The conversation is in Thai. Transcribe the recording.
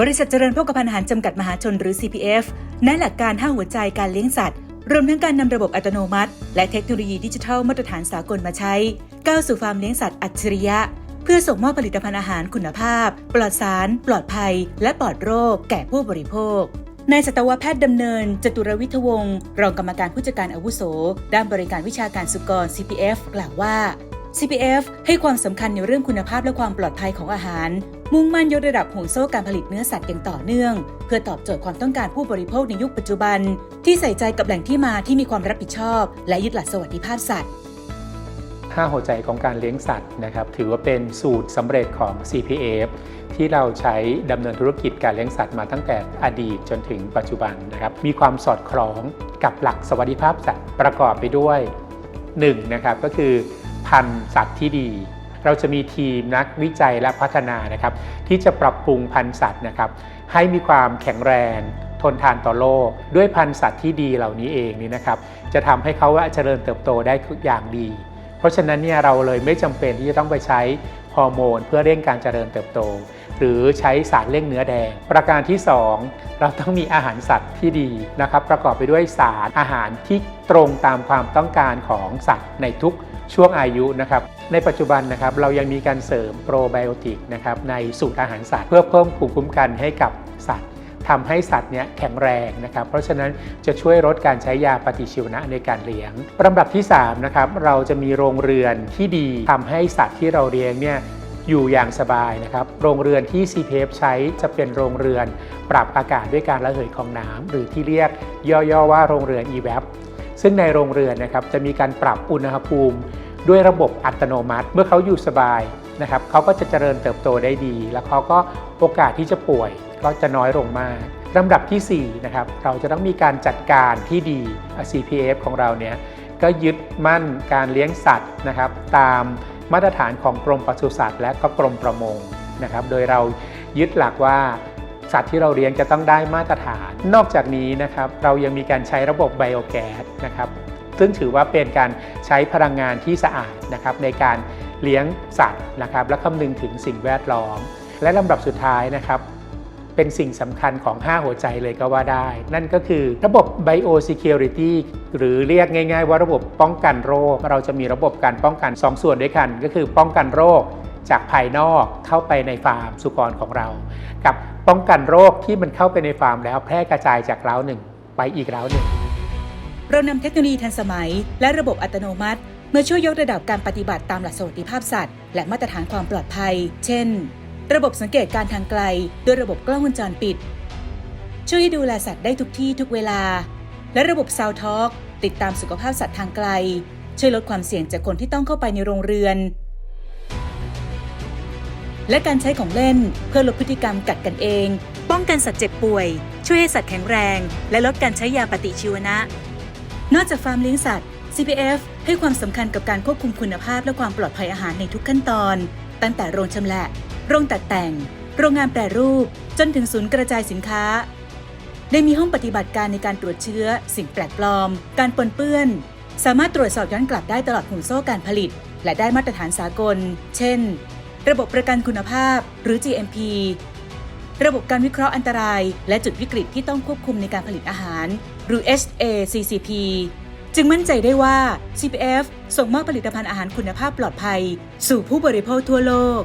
บริษัทเจริญโภคภัณฑ์อาหารจำกัดมหาชนหรือ CPF แนหลักการ 5 หัวใจการเลี้ยงสัตว์ รวมทั้งการนำระบบอัตโนมัติ และเทคโนโลยีดิจิทัลมาตรฐานสากลมาใช้ ก้าวสู่ฟาร์มเลี้ยงสัตว์อัจฉริยะ เพื่อส่งมอบผลิตภัณฑ์อาหารคุณภาพ ปลอดสาร ปลอดภัย และปลอดโรค แก่ผู้บริโภคนายสัตวแพทย์ดำเนิน จตุรวิทวงศ์รองกรรมการผู้จัดการอาวุโส ด้านบริการวิชาการสุกร CPF กล่าวว่า CPF ให้ความสำคัญในเรื่องคุณภาพและความปลอดภัยของอาหาร มุ่งมั่นยกระดับห่วงโซ่การผลิตเนื้อสัตว์อย่างต่อเนื่อง เพื่อตอบโจทย์ความต้องการผู้บริโภคในยุคปัจจุบัน ที่ใส่ใจกับแหล่งที่มาที่มีความรับผิดชอบ และยึดหลักสวัสดิภาพสัตว์5หัวใจของการเลี้ยงสัตว์นะครับถือว่าเป็นสูตรสำเร็จของ CPF ที่เราใช้ดำเนินธุรกิจการเลี้ยงสัตว์มาตั้งแต่อดีตจนถึงปัจจุบันนะครับมีความสอดคล้องกับหลักสวัสดิภาพสัตว์ประกอบไปด้วย1นะครับก็คือ พันธุ์สัตว์ที่ดี เราจะมีทีมนักวิจัยและพัฒนานะครับ ที่จะปรับปรุงพันธุ์สัตว์นะครับ ให้มีความแข็งแรงทนทานต่อโลก ด้วยพันธุ์สัตว์ที่ดีเหล่านี้เองนี่นะครับ จะทำให้เขาว่าเจริญเติบโตได้ทุกอย่างดี เพราะฉะนั้นเนี่ยเราเลยไม่จำเป็นที่จะต้องไปใช้ฮอร์โมน เพื่อเร่งการเจริญเติบโต หรือใช้สารเร่งเนื้อแดง ประการที่ 2 เราต้องมีอาหารสัตว์ที่ดีนะครับ ประกอบไปด้วยสารอาหารที่ตรงตามความต้องการของสัตว์ในทุกช่วงอายุนะครับ ในปัจจุบันนะครับเรายังมีการเสริมโปรไบโอติกนะครับในสูตรอาหารสัตว์เพื่อเพิ่มภูมิคุ้มกันให้กับสัตว์ทำให้สัตว์เนี่ยแข็งแรงนะครับ เพราะฉะนั้นจะช่วยลดการใช้ยาปฏิชีวนะในการเลี้ยงลำดับที่3นะครับเราจะมีโรงเรือนที่ดีทำให้สัตว์ที่เราเลี้ยงเนี่ย อยู่อย่างสบายนะครับ โรงเรือนที่ CPF ใช้จะเป็นโรงเรือนปรับอากาศด้วยการระเหยของน้ำหรือที่เรียกย่อๆว่าโรงเรือน EVAP ซึ่งในโรงเรือนนะครับจะมีการปรับอุณหภูมิด้วยระบบอัตโนมัติ เมื่อเขาอยู่สบายนะครับเขาก็จะเจริญเติบโตได้ดี แล้วเขาก็โอกาสที่จะป่วยก็จะน้อยลงมากลำดับที่4นะครับเราจะต้องมีการจัดการที่ดี CPF ของเราเนี่ยก็ยึดมั่นการเลี้ยงสัตว์นะครับตาม มาตรฐานของกรมปศุสัตว์และก็กรมประมงนะครับ โดยเรายึดหลักว่าสัตว์ที่เราเลี้ยงจะต้องได้มาตรฐาน นอกจากนี้นะครับเรายังมีการใช้ระบบไบโอแก๊สนะครับซึ่งถือว่าเป็นการใช้พลังงานที่สะอาดนะครับในการเลี้ยงสัตว์นะครับและคำนึงถึงสิ่งแวดล้อม และลำดับสุดท้ายนะครับ เป็นสิ่งสำคัญของ 5 หัวใจเลยก็ว่าได้ นั่นก็คือระบบ Biosecurity หรือเรียกง่าย ๆ ว่าระบบป้องกันโรค เราจะมีระบบการป้องกัน 2 ส่วนด้วยกัน ก็คือป้องกันโรคจากภายนอกเข้าไปในฟาร์มสุกรของเรา กับป้องกันโรคที่มันเข้าไปในฟาร์มแล้วแพร่กระจายจากเล้าหนึ่งไปอีกเล้าหนึ่งเรานำเทคโนโลยีทันสมัย และระบบอัตโนมัติมาช่วยยกระดับการปฏิบัติตามหลักสวัสดิภาพสัตว์ และมาตรฐานความปลอดภัย เช่น ระบบสังเกตการทางไกล ด้วยระบบกล้องวงจรปิด ช่วยให้ดูแลสัตว์ได้ทุกที่ทุกเวลา และระบบซาวท็อ l k ติดตามสุขภาพสัตว์ทางไกล ช่วยลดความเสี่ยงจากคนที่ต้องเข้าไปในโรงเรือน และการใช้ของเล่นเพื่อลดพฤติกรรมกัดกันเอง ป้องกันสัตว์เจ็บป่วย ช่วยให้สัตว์แข็งแรง และลดการใช้ยาปฏิชีวนะ นอกจากฟาร์มเลี้ยงสัตว์ CPF ให้ความสำคัญกับการควบคุมคุณภาพและความปลอดภัยอาหารในทุกขั้นตอน ตั้งแต่โรงชำแหละ โรงตัดแต่ง โรงงานแปรรูป จนถึงศูนย์กระจายสินค้า ได้มีห้องปฏิบัติการในการตรวจเชื้อ สิ่งแปลกปลอม การปนเปื้อน สามารถตรวจสอบย้อนกลับได้ตลอดห่วงโซ่การผลิต และได้มาตรฐานสากล เช่น ระบบประกันคุณภาพ หรือ GMP ระบบการวิเคราะห์อันตราย และจุดวิกฤตที่ต้องควบคุมในการผลิตอาหาร หรือ HACCP จึงมั่นใจได้ว่า CPF ส่งมอบผลิตภัณฑ์อาหารคุณภาพปลอดภัย สู่ผู้บริโภคทั่วโลก